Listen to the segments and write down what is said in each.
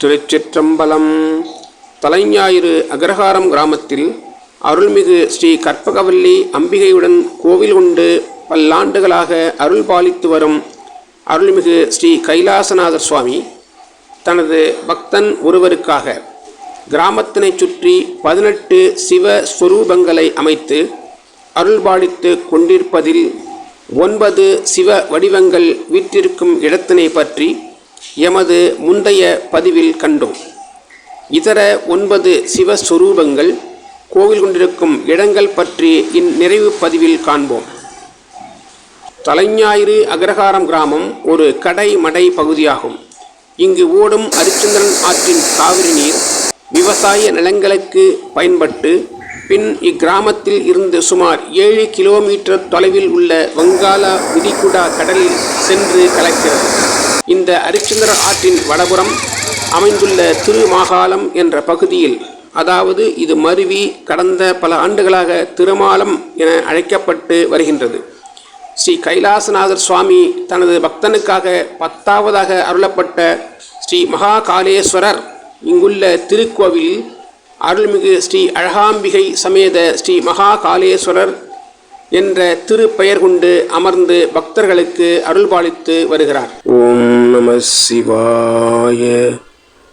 திருச்சிற்றம்பலம். தலைஞாயிறு அக்ரஹாரம் கிராமத்தில் அருள்மிகு ஸ்ரீ கற்பகவல்லி அம்பிகையுடன் கோவில் கொண்டு பல்லாண்டுகளாக அருள் பாலித்து வரும் அருள்மிகு ஸ்ரீ கைலாசநாதர் சுவாமி தனது பக்தன் ஒருவருக்காக கிராமத்தினைச் சுற்றி பதினெட்டு சிவ ஸ்வரூபங்களை அமைத்து அருள்பாலித்து கொண்டிருப்பதில் ஒன்பது சிவ வடிவங்கள் வீற்றிருக்கும் இடத்தினை பற்றி எமது முந்தைய பதிவில் கண்டோம். இதர ஒன்பது சிவஸ்வரூபங்கள் கோவில் கொண்டிருக்கும் இடங்கள் பற்றி இந்நிறைவு பதிவில் காண்போம். தலைஞாயிறு அக்ரஹாரம் கிராமம் ஒரு கடை மடை பகுதியாகும். இங்கு ஓடும் அரிச்சந்திரன் ஆற்றின் காவிரி நீர் விவசாய நிலங்களுக்கு பயன்பட்டு பின் இக்கிராமத்தில் இருந்து சுமார் ஏழு கிலோமீட்டர் தொலைவில் உள்ள வங்காள விதிகுடா கடலில் சென்று கலக்கிறது. இந்த அரிச்சந்திர ஆற்றின் வடபுறம் அமைந்துள்ள திருமாகாலம் என்ற பகுதியில் அதாவது இது மருவி கடந்த பல ஆண்டுகளாக திருமாலம் என அழைக்கப்பட்டு வருகின்றது. ஸ்ரீ கைலாசநாதர் சுவாமி தனது பக்தனுக்காக பத்தாவதாக அருளப்பட்ட ஸ்ரீ மகாகாலேஸ்வரர் இங்குள்ள திருக்கோவிலில் அருள்மிகு ஸ்ரீ அழகாம்பிகை சமேத ஸ்ரீ மகாகாலேஸ்வரர் என்ற திருப்பெயர் கொண்டு அமர்ந்து பக்தர்களுக்கு அருள்பாலித்து வருகிறார். ஓம் நம சிவாய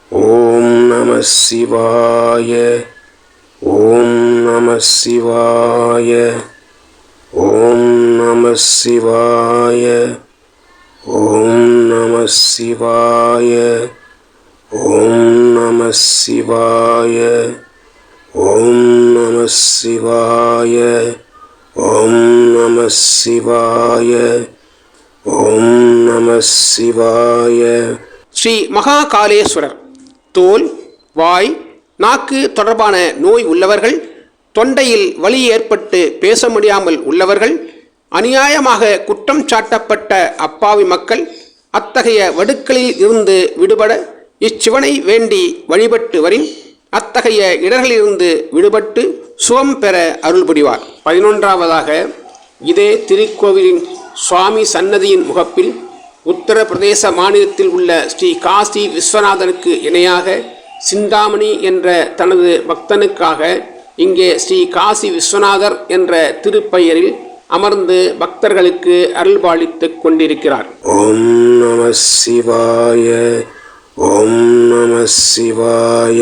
ஓம் நம சிவாய ஓம் நம சிவாய ஓம் நம சிவாய ஓம் நம சிவாய ஓம் நம சிவாய ஓம் நம சிவாய. ஓம் நம சிவாய ஓம் நம சிவாய ஸ்ரீ மகாகாலேஸ்வரர். தோல் வாய் நாக்கு தொடர்பான நோய் உள்ளவர்கள் தொண்டையில் வலி ஏற்பட்டு பேச முடியாமல் உள்ளவர்கள் அநியாயமாக குற்றம் சாட்டப்பட்ட அப்பாவி மக்கள் அத்தகைய வடுக்களில் இருந்து விடுபட இச்சிவனை வேண்டி வழிபட்டு வரின் அத்தகைய இடர்களிலிருந்து விடுபட்டு சுகம் பெற அருள் புரிவார் பதினொன்றாவதாக இதே திருக்கோவிலின் சுவாமி சன்னதியின் முகப்பில் உத்தரப்பிரதேச மாநிலத்தில் உள்ள ஸ்ரீ காசி விஸ்வநாதனுக்கு இணையாக சிந்தாமணி என்ற தனது பக்தனுக்காக இங்கே ஸ்ரீ காசி விஸ்வநாதர் என்ற திருப்பெயரில் அமர்ந்து பக்தர்களுக்கு அருள்பாலித்துக் கொண்டிருக்கிறார். ஓம் நம சிவாய ஓம் நம சிவாய.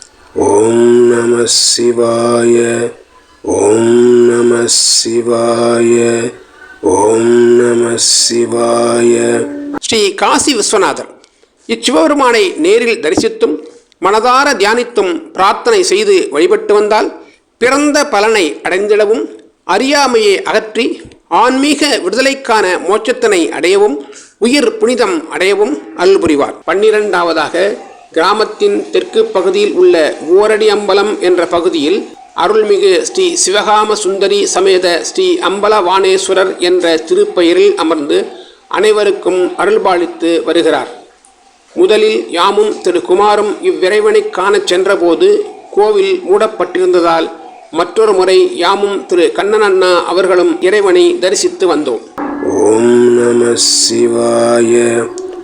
ஓம் நம சிவாய ஓம் நம சிவாய ஓம் நம சிவாய. ஸ்ரீ காசி விஸ்வநாதர் இச்சிவபெருமானை நேரில் தரிசித்தும் மனதார தியானித்தும் பிரார்த்தனை செய்து வழிபட்டு வந்தால் பிறந்த பலனை அடைந்திடவும் அறியாமையை அகற்றி ஆன்மீக விடுதலைக்கான மோட்சத்தினை அடையவும் உயிர் புனிதம் அடையவும் அருள் புரிவார். பன்னிரெண்டாவதாக கிராமத்தின் தெற்கு பகுதியில் உள்ள ஓரடி அம்பலம் என்ற பகுதியில் அருள்மிகு ஸ்ரீ சிவகாம சுந்தரி சமேத ஸ்ரீ அம்பலவாணேஸ்வரர் என்ற திருப்பெயரில் அமர்ந்து அனைவருக்கும் அருள்பாலித்து வருகிறார். முதலில் யாமும் திரு குமாரும் இவ்விறைவனை காணச் சென்றபோது கோவில் மூடப்பட்டிருந்ததால் மற்றொரு முறை யாமும் திரு கண்ணன் அண்ணா அவர்களும் இறைவனை தரிசித்து வந்தோம். ஓம் நம சிவாய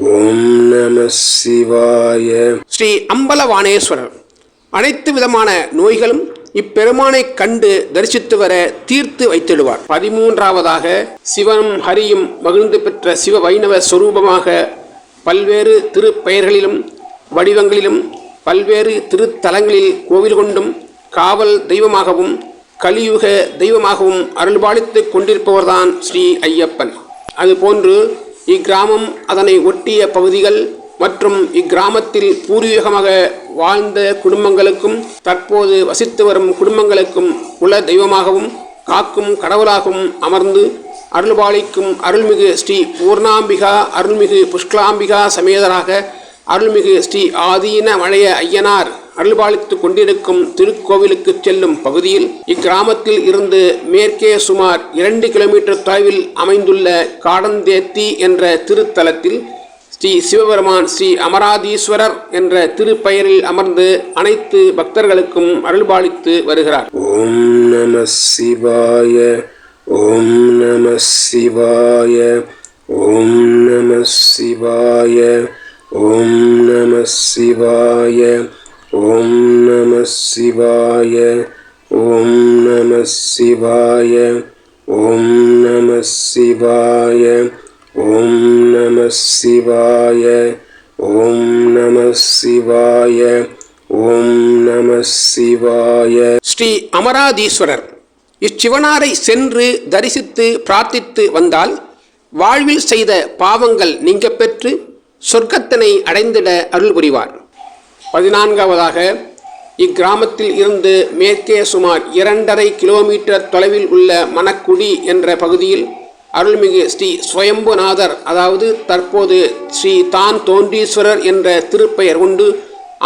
ஓம் நம சிவாய. ஸ்ரீ அம்பலவாணேஸ்வரர் அனைத்து விதமான நோய்களும் இப்பெருமானை கண்டு தரிசித்து வர தீர்த்து வைத்திடுவார். பதிமூன்றாவதாக சிவனும் ஹரியும் மகிழ்ந்து பெற்ற சிவ வைணவ சொரூபமாக பல்வேறு திருப்பெயர்களிலும் வடிவங்களிலும் பல்வேறு திருத்தலங்களில் கோவில் கொண்டும் காவல் தெய்வமாகவும் கலியுக தெய்வமாகவும் அருள்பாலித்துக் கொண்டிருப்பவர்தான் ஸ்ரீ ஐயப்பன். அதுபோன்று இக்கிராமம் அதனை ஒட்டிய பகுதிகள் மற்றும் இக்கிராமத்தில் பூர்வீகமாக வாழ்ந்த குடும்பங்களுக்கும் தற்போது வசித்து வரும் குடும்பங்களுக்கும் குல தெய்வமாகவும் காக்கும் கடவுளாகவும் அமர்ந்து அருள்பாலிக்கும் அருள்மிகு ஸ்ரீ பூர்ணாம்பிகா அருள்மிகு புஷ்கலாம்பிகா சமேதராக அருள்மிகு ஸ்ரீ ஆதீன மலைய ஐயனார் அருள்பாலித்து கொண்டிருக்கும் திருக்கோவிலுக்கு செல்லும் பகுதியில் இக்கிராமத்தில் இருந்து மேற்கே சுமார் இரண்டு கிலோமீட்டர் தொலைவில் அமைந்துள்ள காடந்தேத்தி என்ற திருத்தலத்தில் ஸ்ரீ சிவபெருமான் ஸ்ரீ அமராதீஸ்வரர் என்ற திருப்பெயரில் அமர்ந்து அனைத்து பக்தர்களுக்கும் அருள்பாலித்து வருகிறார். ஓம் நம சிவாய ஓம் நம சிவாய ஓம் நம சிவாய ஓம் நம சிவாய. ஓம் நம சிவாய ஓம் நம சிவாய ஓம் நம சிவாய ஓம் நம சிவாய ஓம் நம சிவாய ஓம் நம சிவாய. ஸ்ரீ அமராதீஸ்வரர் இச்சிவனாரை சென்று தரிசித்து பிரார்த்தித்து வந்தால் வாழ்வில் செய்த பாவங்கள் நீங்க பெற்று சொர்க்கத்தினை அடைந்திட அருள் புரிவார் பதினான்காவதாக இக்கிராமத்தில் இருந்து மேற்கே சுமார் இரண்டரை கிலோமீட்டர் தொலைவில் உள்ள மணக்குடி என்ற பகுதியில் அருள்மிகு ஸ்ரீ சுயம்புநாதர் அதாவது தற்போது ஸ்ரீ தான் தோன்றீஸ்வரர் என்ற திருப்பெயர் கொண்டு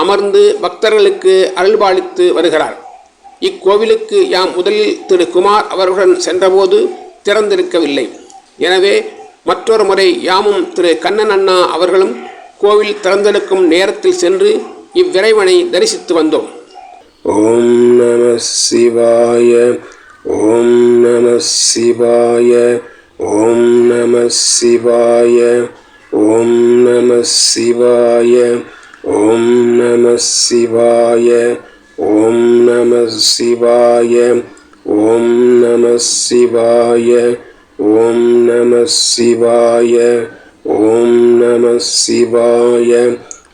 அமர்ந்து பக்தர்களுக்கு அருள்பாலித்து வருகிறார். இக்கோவிலுக்கு யாம் முதலில் திரு குமார் அவர்களுடன் சென்றபோது திறந்திருக்கவில்லை. எனவே மற்றொரு முறை யாமும் திரு கண்ணன் அண்ணா அவர்களும் கோவில் திறந்தெடுக்கும் நேரத்தில் சென்று இவ்விறைவனை தரிசித்து வந்தோம். ஓம் நம சிவாய ஓம் நம சிவாய ஓம் நம சிவாய ஓம் நம சிவாய ஓம் நம சிவாய ஓம் நம சிவாய ஓம் நம சிவாய ஓம் நம சிவாய ஓம் நம சிவாய.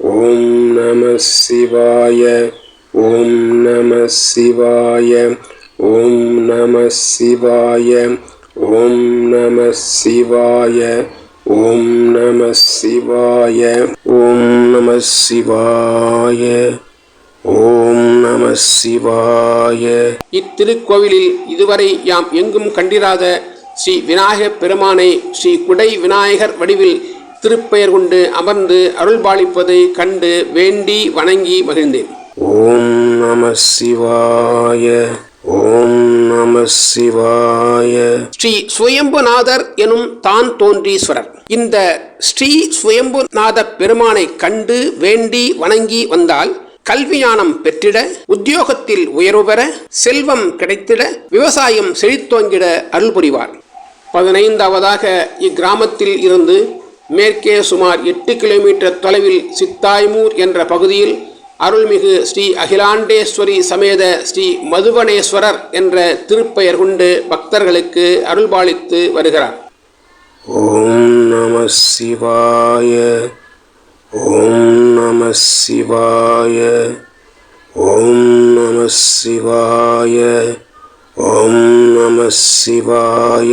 ஓம் நம சிவாய ஓம் நம சிவாய ஓம் நம சிவாய ஓம் நம சிவாய ஓம் நம சிவாய ஓம் நம சிவாய ஓம் நம சிவாய. இத்திருக்கோவிலில் இதுவரை யாம் எங்கும் கண்டிராத ஸ்ரீ விநாயகப் பெருமானை ஸ்ரீ குடை விநாயகர் வடிவில் திருப்பெயர் கொண்டு அமர்ந்து அருள்பாலிப்பதை கண்டு வேண்டி வணங்கி மகிழ்ந்தேன். ஓம் நம சிவாய ஓம் நம சிவாய. ஸ்ரீ சுயம்புநாதர் எனும் தான் தோன்றீஸ்வரர். இந்த ஸ்ரீ சுயம்புநாத பெருமானை கண்டு வேண்டி வணங்கி வந்தால் கல்விஞானம் பெற்றிட உத்தியோகத்தில் உயர்வு பெற செல்வம் கிடைத்திட விவசாயம் செழித்தோங்கிட அருள் புரிவார் பதினைந்தாவதாக இக்கிராமத்தில் இருந்து மேற்கே சுமார் எட்டு கிலோமீட்டர் தொலைவில் சித்தாய்மூர் என்ற பகுதியில் அருள்மிகு ஸ்ரீ அகிலாண்டேஸ்வரி சமேத ஸ்ரீ மதுவனேஸ்வரர் என்ற திருப்பெயர் கொண்டு பக்தர்களுக்கு அருள்பாலித்து வருகிறார். ஓம் நம சிவாய ஓம் நம சிவாய ஓம் நம சிவாய ஓம் நம சிவாய.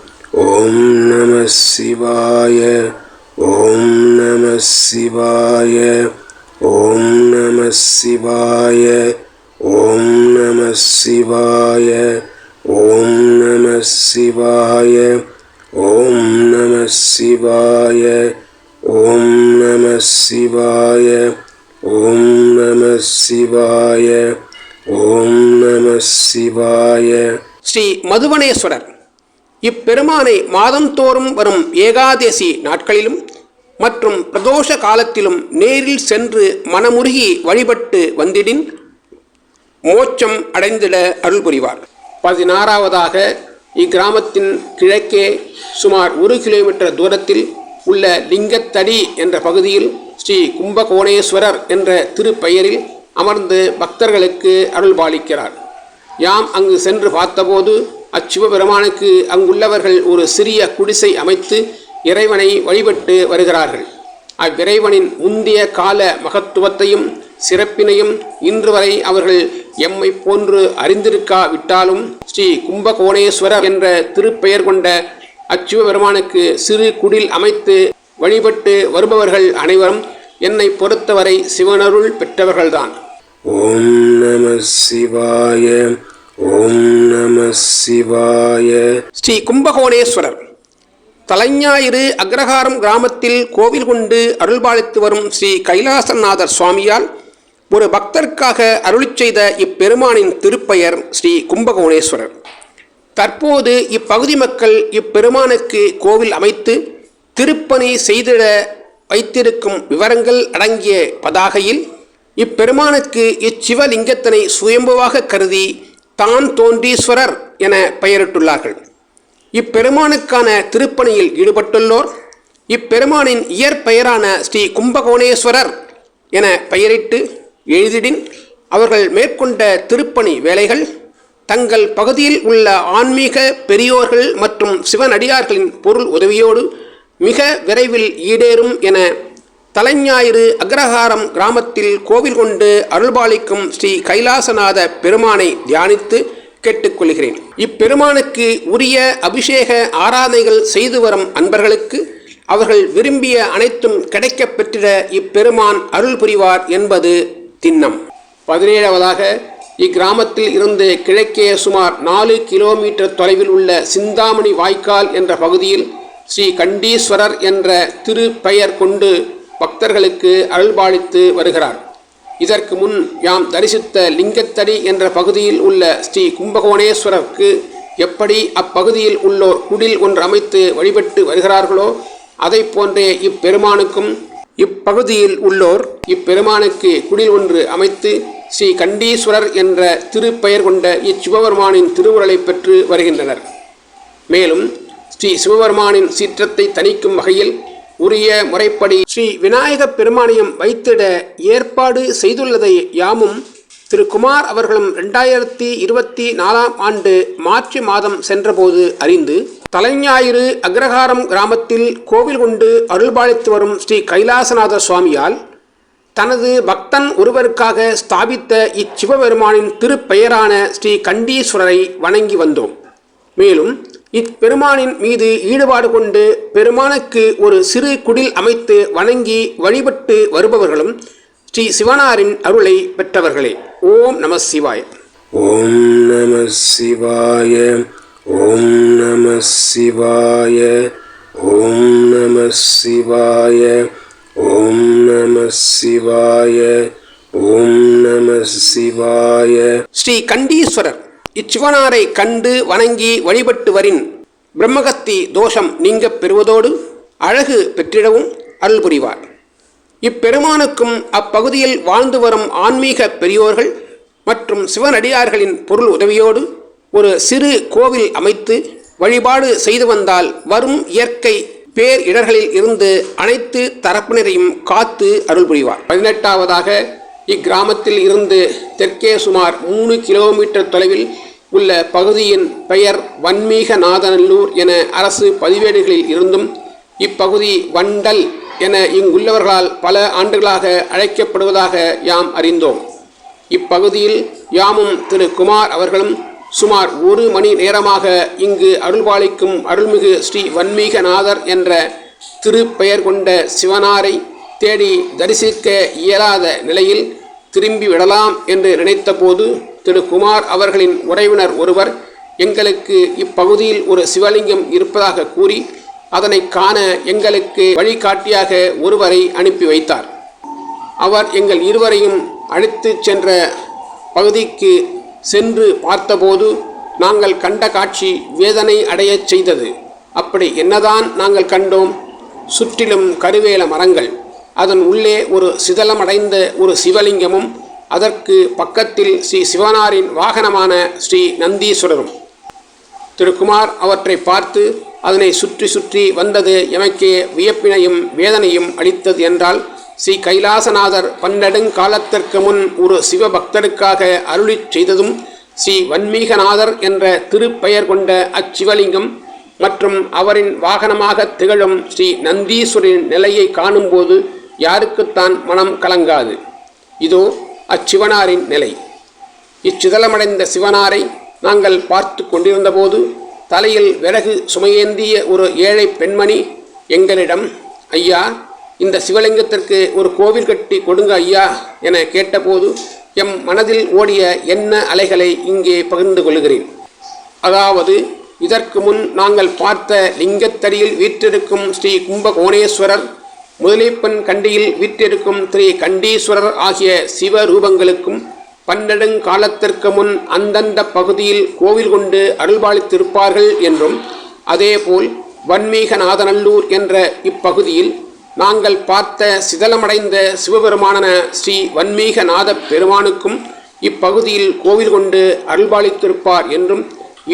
ஓம் நம சிவாய ஓம் நம சிவாய ஓம் நம சிவாய ஓம் நம சிவாய ஓம் நம சிவாய ஓம் நம சிவாய ஓம் நம சிவாய ஓம் நம சிவாய ஓம் நம சிவாய. ஸ்ரீ மதுவனேஸ்வரர். இப்பெருமானை மாதந்தோறும் வரும் ஏகாதசி நாட்களிலும் மற்றும் பிரதோஷ காலத்திலும் நேரில் சென்று மனமுருகி வழிபட்டு வந்திடின் மோட்சம் அடைந்திட அருள் புரிவார் பதினாறாவதாக இக்கிராமத்தின் கிழக்கே சுமார் ஒரு கிலோமீட்டர் தூரத்தில் உள்ள லிங்கத்தடி என்ற பகுதியில் ஸ்ரீ கும்பகோணேஸ்வரர் என்ற திருப்பெயரில் அமர்ந்து பக்தர்களுக்கு அருள் பாலிக்கிறார் யாம் அங்கு சென்று பார்த்தபோது அச்சிவபெருமானுக்கு அங்குள்ளவர்கள் ஒரு சிறிய குடிசை அமைத்து இறைவனை வழிபட்டு வருகிறார்கள். அவ்விறைவனின் முந்திய கால மகத்துவத்தையும் சிறப்பினையும் இன்று வரை அவர்கள் எம்மை போன்று அறிந்திருக்காவிட்டாலும் ஸ்ரீ கும்பகோணேஸ்வரர் என்ற திருப்பெயர் கொண்ட அச்சிவபெருமானுக்கு சிறு குடில் அமைத்து வழிபட்டு வருபவர்கள் அனைவரும் என்னை பொறுத்தவரை சிவனருள் பெற்றவர்கள்தான். ஓம் நம சிவாய ஓம் நம சிவாய. ஸ்ரீ கும்பகோணேஸ்வரர். தலைஞாயிறு அக்ரஹாரம் கிராமத்தில் கோவில் கொண்டு அருள்பாலித்து வரும் ஸ்ரீ கைலாசநாதர் சுவாமியால் ஒரு பக்தருக்காக அருளிச் செய்த இப்பெருமானின் திருப்பெயர் ஸ்ரீ கும்பகோணேஸ்வரர். தற்போது இப்பகுதி மக்கள் இப்பெருமானுக்கு கோவில் அமைத்து திருப்பணி செய்திட வைத்திருக்கும் விவரங்கள் அடங்கிய பதாகையில் இப்பெருமானுக்கு இச்சிவலிங்கத்தினை சுயம்புவாக கருதி தான் தோன்றீஸ்வரர் என பெயரிட்டுள்ளார்கள். இப்பெருமானுக்கான திருப்பணியில் ஈடுபட்டுள்ளோர் இப்பெருமானின் இயற்பெயரான ஸ்ரீ கும்பகோணேஸ்வரர் என பெயரிட்டு எழுதிடின் அவர்கள் மேற்கொண்ட திருப்பணி வேலைகள் தங்கள் பகுதியில் உள்ள ஆன்மீக பெரியோர்கள் மற்றும் சிவனடியார்களின் பொருள் உதவியோடு மிக விரைவில் ஈடேறும் என தலைஞாயிறு அக்ரஹாரம் கிராமத்தில் கோவில் கொண்டு அருள்பாலிக்கும் ஸ்ரீ கைலாசநாத பெருமானை தியானித்து கேட்டுக்கொள்கிறேன். இப்பெருமானுக்கு உரிய அபிஷேக ஆராதனைகள் செய்து வரும் அன்பர்களுக்கு அவர்கள் விரும்பிய அனைத்தும் கிடைக்கப் பெற்றிட இப்பெருமான் அருள் புரிவார் என்பது திண்ணம். பதினேழாவதாக இக்கிராமத்தில் இருந்து கிழக்கே சுமார் நாலு கிலோமீட்டர் தொலைவில் உள்ள சிந்தாமணி வாய்க்கால் என்ற பகுதியில் ஸ்ரீ கண்டீஸ்வரர் என்ற திருப்பெயர் கொண்டு பக்தர்களுக்கு அருள்பாலித்து வருகிறார். இதற்கு முன் யாம் தரிசித்த லிங்கத்தடி என்ற பகுதியில் உள்ள ஸ்ரீ கும்பகோணேஸ்வரருக்கு எப்படி அப்பகுதியில் உள்ளோர் குடில் ஒன்று அமைத்து வழிபட்டு வருகிறார்களோ அதை போன்றே இப்பெருமானுக்கும் இப்பகுதியில் உள்ளோர் இப்பெருமானுக்கு குடில் ஒன்று அமைத்து ஸ்ரீ கண்டீஸ்வரர் என்ற திருப்பெயர் கொண்ட இச்சிவபெருமானின் திருவுருளை பெற்று வருகின்றனர். மேலும் ஸ்ரீ சிவபெருமானின் சீற்றத்தை தணிக்கும் வகையில் உரிய முறைப்படி ஸ்ரீ விநாயகப் பெருமானியம் வைத்திட ஏற்பாடு செய்துள்ளதை யாமும் திரு குமார் அவர்களும் ரெண்டாயிரத்தி இருபத்தி நாலாம் ஆண்டு மார்ச் மாதம் சென்றபோது அறிந்து தலைஞாயிறு அக்ரஹாரம் கிராமத்தில் கோவில் கொண்டு அருள்பாலித்து வரும் ஸ்ரீ கைலாசநாத சுவாமியால் தனது பக்தன் ஒருவருக்காக ஸ்தாபித்த இச்சிவபெருமானின் திருப்பெயரான ஸ்ரீ கண்டீஸ்வரரை வணங்கி வந்தோம். மேலும் இப்பெருமானின் மீது ஈடுபாடு கொண்டு பெருமானுக்கு ஒரு சிறு குடில் அமைத்து வணங்கி வழிபட்டு வருபவர்களும் ஸ்ரீ சிவனாரின் அருளை பெற்றவர்களே. ஓம் நம சிவாய. ஓம் நம சிவாய. ஓம் நம சிவாய. ஓம் நம சிவாய. ஓம் நம சிவாய. ஓம் நம சிவாய. ஸ்ரீ கண்டீஸ்வரர். இச்சிவனாரை கண்டு வணங்கி வழிபட்டு வரின் பிரம்மகத்தி தோஷம் நீங்கப் பெறுவதோடு அழகு பெற்றிடவும் அருள் புரிவார் இப்பெருமானுக்கும் அப்பகுதியில் வாழ்ந்து வரும் ஆன்மீக பெரியோர்கள் மற்றும் சிவனடியார்களின் பொருள் உதவியோடு ஒரு சிறு கோவில் அமைத்து வழிபாடு செய்து வந்தால் வரும் இயற்கை பேர் இடர்களில் இருந்து அனைத்து தரப்பினரையும் காத்து அருள் புரிவார் பதினெட்டாவதாக இக்கிராமத்தில் இருந்து தெற்கே சுமார் மூணு கிலோமீட்டர் தொலைவில் உள்ள பகுதியின் பெயர் வன்மீகநாதநல்லூர் என அரசு பதிவேடுகளில் இருந்தும் இப்பகுதி வண்டல் என இங்குள்ளவர்களால் பல ஆண்டுகளாக அழைக்கப்படுவதாக யாம் அறிந்தோம். இப்பகுதியில் யாமும் திரு. குமார் அவர்களும் சுமார் ஒரு மணி நேரமாக இங்கு அருள்பாலிக்கும் அருள்மிகு ஸ்ரீ வன்மீகநாதர் என்ற திருப்பெயர் கொண்ட சிவனாரை தேடி தரிசிக்க இயலாத நிலையில் திரும்பி விடலாம் என்று நினைத்தபோது திரு குமார் அவர்களின் உறவினர் ஒருவர் எங்களுக்கு இப்பகுதியில் ஒரு சிவலிங்கம் இருப்பதாக கூறி அதனை காண எங்களுக்கு வழிகாட்டியாக ஒருவரை அனுப்பி வைத்தார். அவர் எங்கள் இருவரையும் அழைத்துச் சென்ற பகுதிக்கு சென்று பார்த்தபோது நாங்கள் கண்ட காட்சி வேதனை அடையச் செய்தது. அப்படி என்னதான் நாங்கள் கண்டோம்? சுற்றிலும் கருவேல மரங்கள். அதன் உள்ளே ஒரு சிதலமடைந்த ஒரு சிவலிங்கமும் அதற்கு பக்கத்தில் ஸ்ரீ சிவனாரின் வாகனமான ஸ்ரீ நந்தீஸ்வரரும். திருக்குமார் அவற்றை பார்த்து அதனை சுற்றி சுற்றி வந்தது எமக்கே வியப்பினையும் வேதனையும் அளித்தது என்றால் ஸ்ரீ கைலாசநாதர் பன்னெடுங்காலத்திற்கு முன் ஒரு சிவபக்தருக்காக அருளிச் செய்ததும் ஸ்ரீ வன்மீகநாதர் என்ற திருப்பெயர் கொண்ட அச்சிவலிங்கம் மற்றும் அவரின் வாகனமாக திகழும் ஸ்ரீ நந்தீஸ்வரின் நிலையை காணும்போது யாருக்குத்தான் மனம் கலங்காது. இதோ அச்சிவனாரின் நிலை. இச்சிதலமடைந்த சிவனாரை நாங்கள் பார்த்து கொண்டிருந்தபோது தலையில் விறகு சுமையேந்திய ஒரு ஏழை பெண்மணி எங்களிடம் ஐயா இந்த சிவலிங்கத்திற்கு ஒரு கோவில் கட்டி கொடுங்க ஐயா என கேட்டபோது எம் மனதில் ஓடிய என்ன அலைகளை இங்கே பகிர்ந்து கொள்கிறேன் அதாவது இதற்கு முன் நாங்கள் பார்த்த லிங்கத்தடியில் வீற்றிருக்கும் ஸ்ரீ கும்பகோணேஸ்வரர் முதலிப்பன் கண்டியில் வீற்றிருக்கும் ஸ்ரீ கண்டீஸ்வரர் ஆகிய சிவ ரூபங்களுக்கும் பன்னெடுங்காலத்திற்கு முன் அந்தந்த பகுதியில் கோவில் கொண்டு அருள்பாலித்திருப்பார்கள் என்றும் அதேபோல் வன்மீகநாதநல்லூர் என்ற இப்பகுதியில் நாங்கள் பார்த்த சிதலமடைந்த சிவபெருமானன ஸ்ரீ வன்மீகநாத பெருமானுக்கும் இப்பகுதியில் கோவில் கொண்டு அருள்பாலித்திருப்பார் என்றும்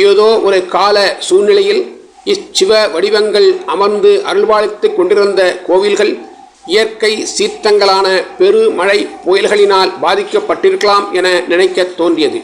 ஏதோ ஒரு கால சூழ்நிலையில் இச்சிவ வடிவங்கள் அமர்ந்து அருள்வாழ்த்து கொண்டிருந்த கோவில்கள் இயற்கை சீர்த்தங்களான பெருமழை புயல்களினால் பாதிக்கப்பட்டிருக்கலாம் என நினைக்கத் தோன்றியது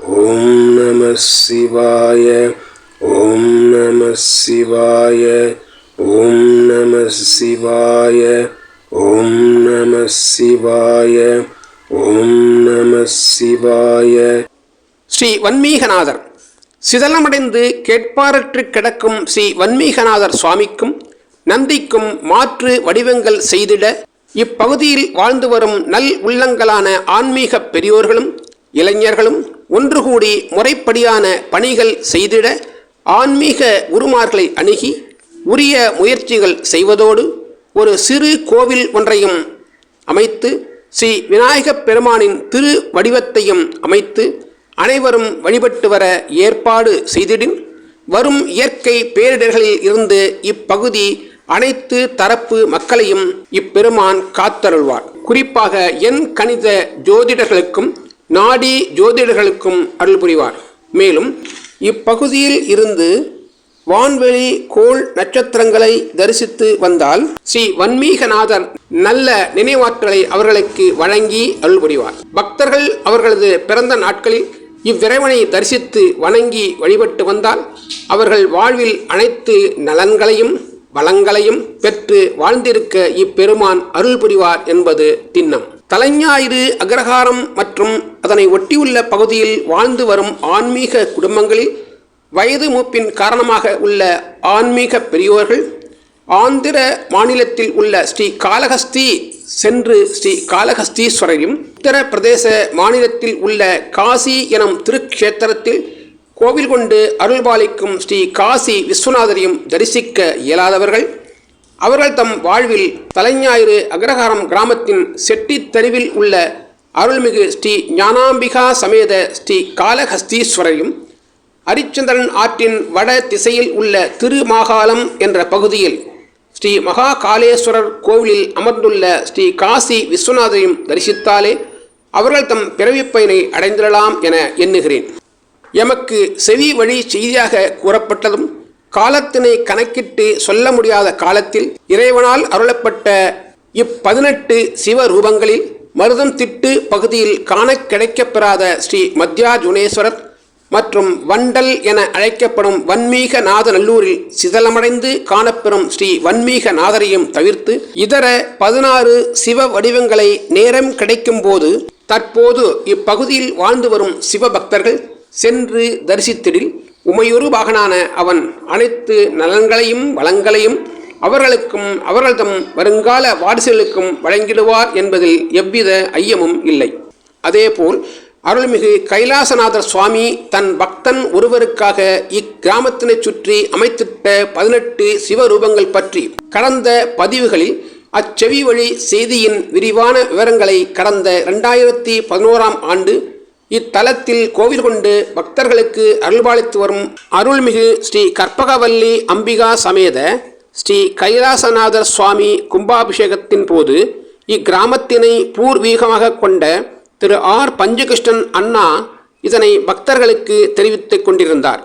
ஓம் நம சிவாய. ஓம் நம சிவாய. ஓம் நம சிவாய. ஓம் நம சிவாய. ஓம் நம சிவாய. ஸ்ரீ வன்மீகநாதர். சிதலமடைந்து கேட்பாரற்று கிடக்கும் ஸ்ரீ வன்மீகநாதர் சுவாமிக்கும் நந்திக்கும் மாற்று வடிவங்கள் செய்திட இப்பகுதியில் வாழ்ந்து வரும் நல் உள்ளங்களான ஆன்மீக பெரியோர்களும் இளைஞர்களும் ஒன்று கூடி முறைப்படியான பணிகள் செய்திட ஆன்மீக குருமார்களை அணுகி உரிய முயற்சிகள் செய்வதோடு ஒரு சிறு கோவில் ஒன்றையும் அமைத்து ஸ்ரீ விநாயகப் பெருமானின் திரு வடிவத்தையும் அமைத்து அனைவரும் வழிபட்டு வர ஏற்பாடு செய்திடின் வரும் இயற்கை பேரிடர்களில் இருந்து இப்பகுதி அனைத்து தரப்பு மக்களையும் இப்பெருமான் காத்தருள்வார். குறிப்பாக எண் கணித ஜோதிடர்களுக்கும் நாடி ஜோதிடர்களுக்கும் அருள் புரிவார். மேலும் இப்பகுதியில் இருந்து வான்வெளி கோள் நட்சத்திரங்களை தரிசித்து வந்தால் ஸ்ரீ வன்மீகநாதர் நல்ல நினைவாற்றலை அவர்களுக்கு வழங்கி அருள் புரிவார். பக்தர்கள் அவர்களது பிறந்த நாட்களில் இவ்விறைவனை தரிசித்து வணங்கி வழிபட்டு வந்தால் அவர்கள் வாழ்வில் அனைத்து நலன்களையும் வளங்களையும் பெற்று வாழ்ந்திருக்க இப்பெருமான் அருள் புரிவார் என்பது திண்ணம். தலைஞாயிறு அக்ரஹாரம் மற்றும் அதனை ஒட்டியுள்ள பகுதியில் வாழ்ந்து வரும் ஆன்மீக குடும்பங்களில் வயது மூப்பின் காரணமாக உள்ள ஆன்மீக பெரியோர்கள் ஆந்திர மாநிலத்தில் உள்ள ஸ்ரீ காலஹஸ்தி சென்று ஸ்ரீ காளஹஸ்தீஸ்வரரையும் உத்தரப்பிரதேச மாநிலத்தில் உள்ள காசி எனும் திருக்ஷேத்திரத்தில் கோவில் கொண்டு அருள்பாலிக்கும் ஸ்ரீ காசி விஸ்வநாதரையும் தரிசிக்க இயலாதவர்கள் அவர்கள் தம் வாழ்வில் தலைஞாயிறு அக்ரஹாரம் கிராமத்தின் செட்டி தெருவில் உள்ள அருள்மிகு ஸ்ரீ ஞானாம்பிகா சமேத ஸ்ரீ காளஹஸ்தீஸ்வரரையும் அரிச்சந்திரன் ஆற்றின் வட திசையில் உள்ள திருமாகாலம் என்ற பகுதியில் ஸ்ரீ மகா காளேஸ்வரர் கோவிலில் அமர்ந்துள்ள ஸ்ரீ காசி விஸ்வநாதரையும் தரிசித்தாலே அவர்கள் தம் பிறவிப்பயனை அடைந்திடலாம் என எண்ணுகிறேன். எமக்கு செவி வழி செய்தியாக கூறப்பட்டதும் காலத்தினை கணக்கிட்டு சொல்ல முடியாத காலத்தில் இறைவனால் அருளப்பட்ட இப்பதினெட்டு சிவரூபங்களில் மருதம் திட்டு பகுதியில் காண கிடைக்கப்பெறாத ஸ்ரீ மத்யாஜுனேஸ்வரர் மற்றும் வண்டல் என அழைக்கப்படும் வன்மீக நாத நல்லூரில் சிதலமடைந்து காணப்பெறும் ஸ்ரீ வன்மீக நாதரையும் தவிர்த்து இதர பதினாறு சிவ வடிவங்களை நேரம் கிடைக்கும்போது தற்போது இப்பகுதியில் வாழ்ந்து வரும் சிவபக்தர்கள் சென்று தரிசித்திடில் உமையொரு பாகனான அவன் அனைத்து நலன்களையும் வளங்களையும் அவர்களுக்கும் அவர்களதும் வருங்கால வாரிசுகளுக்கும் வழங்கிடுவார் என்பதில் எவ்வித ஐயமும் இல்லை. அதேபோல் அருள்மிகு கைலாசநாதர் சுவாமி தன் பக்தன் ஒருவருக்காக இக்கிராமத்தினைச் சுற்றி அமைத்திட்ட பதினெட்டு சிவரூபங்கள் பற்றி கடந்த பதிவுகளில் அச்செவி வழி செய்தியின் விரிவான விவரங்களை கடந்த ரெண்டாயிரத்தி பதினோராம் ஆண்டு இத்தலத்தில் கோவில் கொண்டு பக்தர்களுக்கு அருள்பாலித்து வரும் அருள்மிகு ஸ்ரீ கற்பகவல்லி அம்பிகா சமேத ஸ்ரீ கைலாசநாதர் சுவாமி கும்பாபிஷேகத்தின் போது இக்கிராமத்தினை பூர்வீகமாக கொண்ட திரு ஆர் பஞ்சகிருஷ்ணன் அண்ணா இதனை பக்தர்களுக்கு தெரிவித்துக் கொண்டிருந்தார்.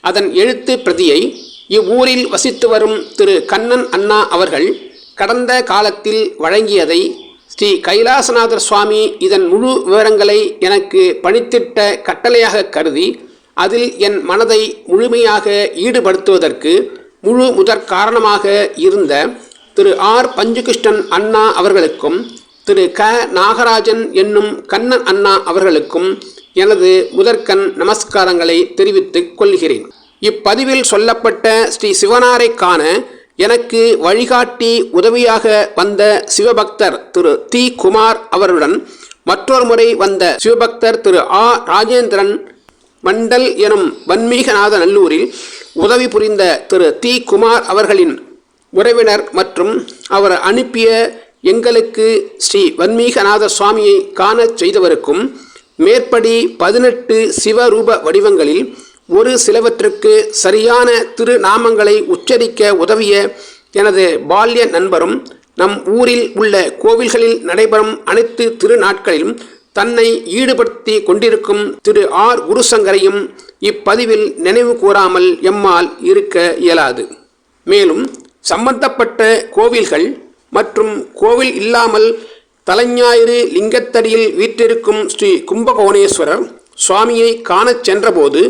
அதன் எழுத்து பிரதியை இவ்வூரில் வசித்து வரும் திரு கண்ணன் அண்ணா அவர்கள் கடந்த காலத்தில் வழங்கியதை ஸ்ரீ கைலாசநாதர் சுவாமி இதன் முழு விவரங்களை எனக்கு பணித்திட்ட கட்டளையாக கருதி அதில் என் மனதை முழுமையாக ஈடுபடுத்துவதற்கு முழு முதற் காரணமாக இருந்த திரு ஆர். பஞ்சுகிருஷ்ணன் அண்ணா அவர்களுக்கும் திரு க. நாகராஜன் என்னும் கண்ணன் அண்ணா அவர்களுக்கும் எனது முதற்கண் நமஸ்காரங்களை தெரிவித்துக் கொள்கிறேன். இப்பதிவில் சொல்லப்பட்ட ஸ்ரீ சிவனாரை காண எனக்கு வழிகாட்டி உதவியாக வந்த சிவபக்தர் திரு தி குமார் அவருடன் மற்றொரு முறை வந்த சிவபக்தர் திரு ஆ ராஜேந்திரன் மண்டல் எனும் வன்மீகநாத நல்லூரில் உதவி புரிந்த திரு தி குமார் அவர்களின் உறவினர் மற்றும் அவர் அனுப்பிய எங்களுக்கு ஸ்ரீ வன்மீகநாத சுவாமியை காணச் செய்தவருக்கும் மேற்படி பதினெட்டு சிவரூப வடிவங்களில் ஒரு சிலவற்றுக்கு சரியான திருநாமங்களை உச்சரிக்க உதவிய எனது பால்ய நண்பரும் நம் ஊரில் உள்ள கோவில்களில் நடைபெறும் அனைத்து திருநாட்களிலும் தன்னை ஈடுபடுத்தி கொண்டிருக்கும் திரு ஆர். குருசங்கரையும் இப்பதிவில் நினைவு கூறாமல் எம்மால் இருக்க இயலாது. மேலும் சம்பந்தப்பட்ட கோவில்கள் மற்றும் கோவில் இல்லாமல் தலைஞாயிறு லிங்கத்தடியில் வீற்றிருக்கும் ஸ்ரீ கும்பகோணேஸ்வரர் சுவாமியை காணச் சென்றபோது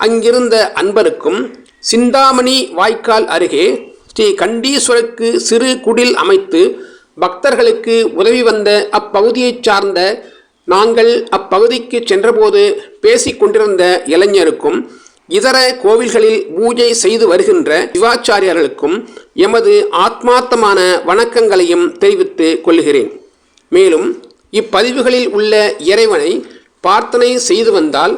அங்கிருந்த அன்பருக்கும் சிந்தாமணி வாய்க்கால் அருகே ஸ்ரீ கண்டீஸ்வரருக்கு சிறு குடில் அமைத்து பக்தர்களுக்கு உதவி வந்த அப்பகுதியைச் சார்ந்த நாங்கள் அப்பகுதிக்கு சென்றபோது பேசிக்கொண்டிருந்த இளைஞருக்கும் இதர கோவில்களில் பூஜை செய்து வருகின்ற சிவாச்சாரியர்களுக்கும் எமது ஆத்மார்த்தமான வணக்கங்களையும் தெரிவித்து கொள்கிறேன். மேலும் இப்பதிவுகளில் உள்ள இறைவனை பிரார்த்தனை செய்து வந்தால்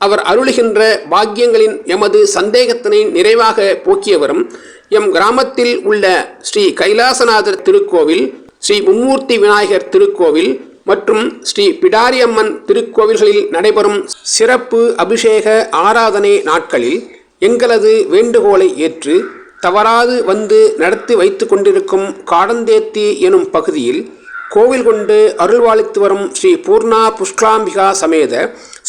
அவர் அருளுகின்ற பாக்கியங்களின் எமது சந்தேகத்தினை நிறைவாக போக்கியவரும் எம் கிராமத்தில் உள்ள ஸ்ரீ கைலாசநாதர் திருக்கோவில் ஸ்ரீ மும்மூர்த்தி விநாயகர் திருக்கோவில் மற்றும் ஸ்ரீ பிடாரியம்மன் திருக்கோவில்களில் நடைபெறும் சிறப்பு அபிஷேக ஆராதனை நாட்களில் எங்களது வேண்டுகோளை ஏற்று தவறாது வந்து நடத்தி வைத்து கொண்டிருக்கும் காடந்தேத்தி எனும் பகுதியில் கோவில் கொண்டு அருள்வாளித்து வரும் ஸ்ரீ பூர்ணா புஷ்கலாம்பிகா சமேத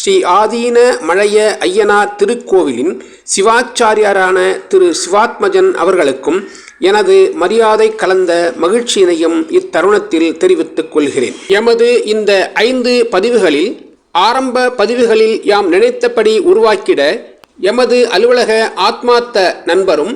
ஸ்ரீ ஆதீன மழைய ஐயனார் திருக்கோவிலின் சிவாச்சாரியாரான திரு சிவாத்மஜன் அவர்களுக்கும் எனது மரியாதை கலந்த மகிழ்ச்சியினையும் இத்தருணத்தில் தெரிவித்துக் கொள்கிறேன். எமது இந்த ஐந்து பதிவுகளில் ஆரம்ப பதிவுகளில் யாம் நினைத்தபடி உருவாக்கிட எமது அலுவலக ஆத்மார்த்த நண்பரும்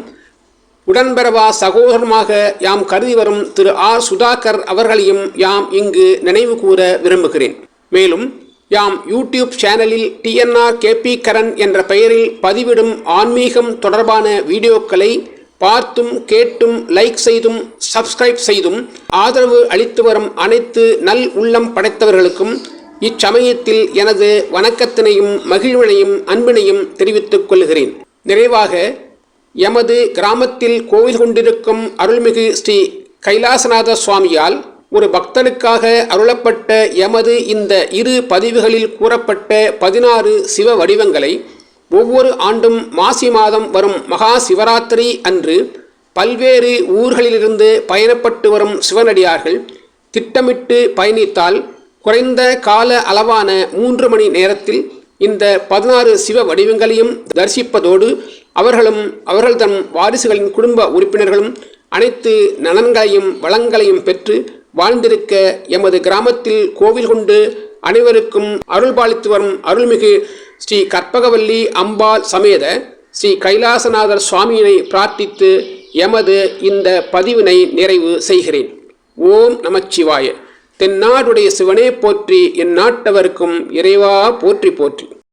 உடன்பரவா சகோதரமாக யாம் கருதி வரும் திரு ஆர் சுதாகர் அவர்களையும் யாம் இங்கு நினைவு கூற விரும்புகிறேன். மேலும் யாம் யூடியூப் சேனலில் டிஎன்ஆர் கேபி கரண் என்ற பெயரில் பதிவிடும் ஆன்மீகம் தொடர்பான வீடியோக்களை பார்த்தும் கேட்டும் லைக் செய்தும் சப்ஸ்கிரைப் செய்தும் ஆதரவு அளித்து வரும் அனைத்து நல் உள்ளம் படைத்தவர்களுக்கும் இச்சமயத்தில் எனது வணக்கத்தினையும் மகிழ்வினையும் அன்பினையும் தெரிவித்துக் கொள்கிறேன். நிறைவாக எமது கிராமத்தில் கோவில் கொண்டிருக்கும் அருள்மிகு ஸ்ரீ கைலாசநாத சுவாமியால் ஒரு பக்தனுக்காக அருளப்பட்ட எமது இந்த இரு பதிவுகளில் கூறப்பட்ட பதினாறு சிவ வடிவங்களை ஒவ்வொரு ஆண்டும் மாசி மாதம் வரும் மகா சிவராத்திரி அன்று பல்வேறு ஊர்களிலிருந்து பயணப்பட்டு வரும் சிவனடியார்கள் திட்டமிட்டு பயணித்தால் குறைந்த கால அளவான மூன்று மணி நேரத்தில் இந்த பதினாறு சிவ வடிவங்களையும் தரிசிப்பதோடு அவர்களும் அவர்கள் தம் வாரிசுகளின் குடும்ப உறுப்பினர்களும் அனைத்து நலன்களையும் வளங்களையும் பெற்று வாழ்ந்திருக்க எமது கிராமத்தில் கோவில் கொண்டு அனைவருக்கும் அருள்பாலித்து வரும் அருள்மிகு ஸ்ரீ கற்பகவல்லி அம்பாள் சமேத ஸ்ரீ கைலாசநாதர் சுவாமியினை பிரார்த்தித்து எமது இந்த பதிவினை நிறைவு செய்கிறேன். ஓம் நமச்சிவாய. தென்னாடுடைய சிவனே போற்றி என் நாட்டவருக்கும் இறைவா போற்றி போற்றி.